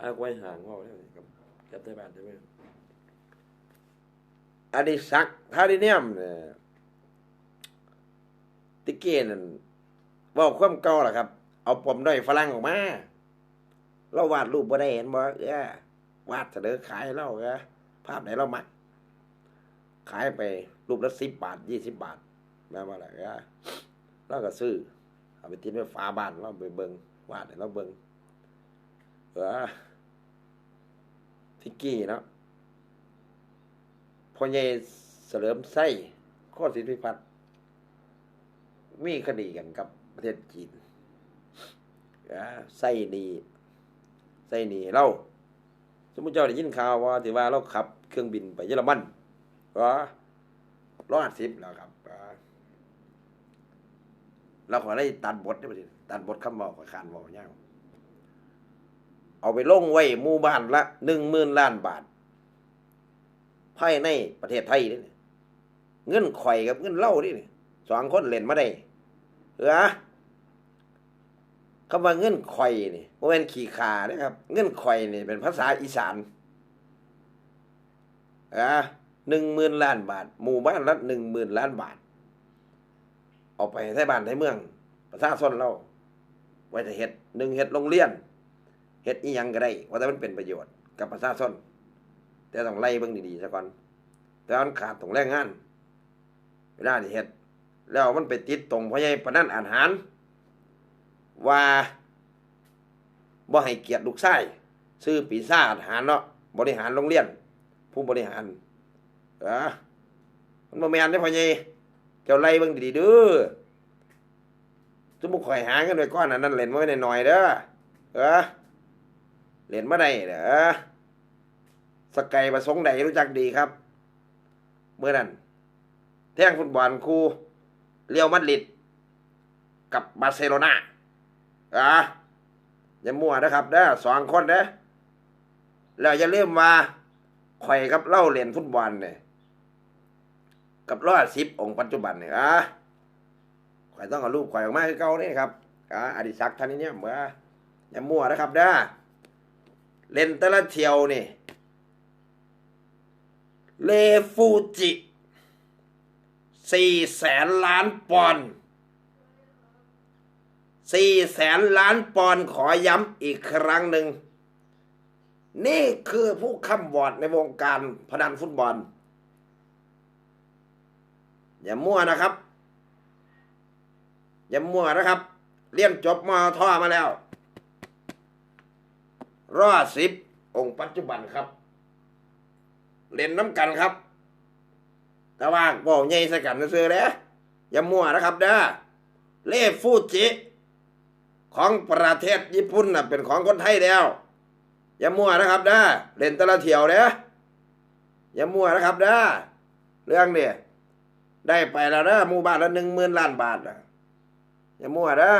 ขายกล้วยหางว่าแล้วนี่ครับจับได้บ้านได้ไหมอันนี้ซักทาริเนียมเนี่ยติเกนั่นว่าความเก่าล่ะครับ เอาปมด้อยฝรั่งออกมา เราวาดรูปบ่ได้เห็นบ่เอ้อวาดเสนอขายเราเอ้อภาพไหนเรามักขายไปรูปละสิบบาทยี่สิบบาทแม่ว่าอะไรเออเราก็ซื้อเอาไปติดไว้ฝาบ้านเราไปเบิงวาดเราเบิงเออ ทิกกี้เนาะพ่อใหญ่เสริมไส้ข้อสิทธิพัฒน์มีคดีกันกับประเทศจีนไส้นีไส้นีเราสมมุติเจ้าได้ยินข่าวว่าถือว่าเราขับเครื่องบินไปเยอรมันก็ร้อยสิบแล้วครับเราขอได้ตัดบทได้ปะทีตัดบทคำบอกขานบอกย่าง เอาไปลงไว้หมู่บ้านละหนึ่งหมื่นล้านบาทภายในประเทศไทยนี่เงินข่อยกับเงินเล่านี่สองคนเล่นมาได้เออคำว่าเงินข่อยนี่โมเป็นขี่ขานะครับ เงินข่อยนี่เป็นภาษาอีสานเออหนึ่งหมื่นล้านบาท หมู่บ้านละหนึ่งหมื่นล้านบาทออกไปให้บ้านให้เมือง ประชาชนเรา ไว้จะเฮ็ดหนึ่งเฮ็ดโรงเรียน เฮ็ดอีหยังก็ได้ว่าแต่มันเป็นประโยชน์กับประชาชนแต่ต้องไล่เบิ่งดีๆซะก่อน แต่มันขาดตรงแรงงานเวลาที่เฮ็ดแล้วมันไปติดตรงพ่อใหญ่ปนนั้นอาหาร ว่าบ่ให้เกียรติลูกชายซื้อปีซ่าจอาหารเนาะบริหารโรงเรียน ผู้บริหารเออมันบ่แม่นเด้พ่อใหญ่เจ้าไล่เบิ่งดีๆเด้อสมมุติข่อยหาเงินไว้ก้อนอันนั้นเล่นมาไว้หน่อยๆเด้อเออ เล่นมาได้เด้อสกายประสงค์ใดรู้จักดีครับ เมื่อนั้น แท่งฟุตบอลครูเรียวมาดริดกับบาร์เซโลนาอะอย่ามั่วนะครับเด้สองคนเด้อแล้วอย่าลืมว่าข่อยกับเล่าเล่นฟุตบอลเนี่ยกับร้อยสิบองค์ปัจจุบันเนี่ยอะข่อยต้องเอารูปข่อยออกมาคือเก่านี่ครับอะอดิศักดิ์ท่านนี้เนี่ยเมื่ออย่ามั่วนะครับเด้ เล่นแต่ละเที่ยวนี่ เลฟูจิสี่แสนล้านปอนด์สี่แสนล้านปอนด์ขอย้ำอีกครั้งหนึ่ง นี่คือผู้ค้ำวอดในวงการพนันฟุตบอล อย่ามั่วนะครับ อย่ามั่วนะครับ เรียนจบมอท่อมาแล้ว ร้อดสิบองค์ปัจจุบันครับ เล่นน้ำกันครับต่ว่าบอกใหญ่ใส่กันซื้อๆเลยอย่ามั่วนะครับเด้อเล่ฟูจิของประเทศญี่ปุ่นน่ะเป็นของคนไทยแล้วอย่ามั่วนะครับเด้อเล่นตะละเที่ยวเด้ออย่ามั่วนะครับเด้อเรื่องเนี่ยได้ไปแล้วเด้อหมู่บ้านละหนึ่งหมื่นล้านบาทน่ะอย่ามั่วเด้อ